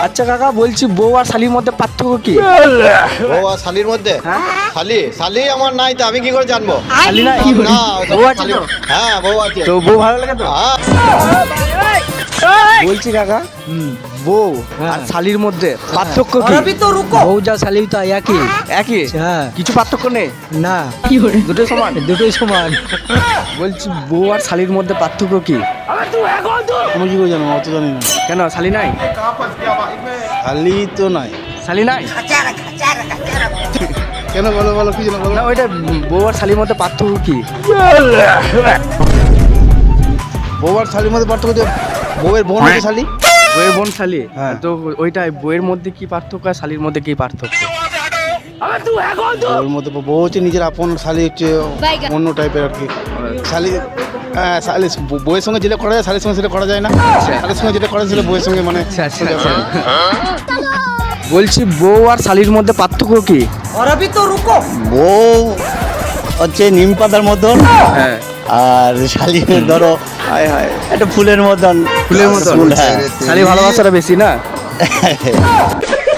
আচ্ছা কাকা বলছি বউ আর শালির মধ্যে পার্থক্য কি? বউ আর শালির মধ্যে? হ্যাঁ? শালি শালি আমার নাই তো আমি কি করে জানব? শালি না বউ আছে শালি- হ্যাঁ বউ আছে। তো বউ ভালো লাগে তো? হ্যাঁ। বলছি কাকা বউ আর শালির মধ্যে পার্থক্য কি? বউ যা শালি তা একই? একই? হ্যাঁ। কিছু পার্থক্য নেই? না। কি দুটো সমান। দুটোই সমান। বলছি বউ আর শালির মধ্যে পার্থক্য কি? আমি কি করে জানো অত জানি না। কেন শালি নাই? খালি তো নাই। শালি নাই? কেন বলো বলো কি জানো না ওইটা বউ আর শালির মধ্যে পার্থক্য কি? বউ আর শালির মধ্যে পার্থক্য যে বউয়ের বোন হচ্ছে শালি? বউয়ের বোন শালি? হ্যাঁ। তো ওইটাই বউয়ের মধ্যে কি পার্থক্য আর শালির মধ্যে কি পার্থক্য? বউয়ের মধ্যে বউ হচ্ছে নিজের আপন শালি হচ্ছে অন্য টাইপের আর কি। শালি হ্যাঁ শালি বউয়ের সঙ্গে যেটা করা যায় শালির সঙ্গে সেটা করা যায় না। শালির সঙ্গে যেটা করা যায় সেটা বউয়ের সঙ্গে মানে আচ্ছা, আচ্ছা, আচ্ছা। বলছি বউ আর শালির মধ্যে পার্থক্য কি? বউ হচ্ছে নিম পাতার মতন হ্যাঁ। আর শালি ধরো হায় হায় একটা ফুলের মতন। ফুলের মতন? ফুল, হ্যাঁ। শালি ভালোবাসাটা বেশি না?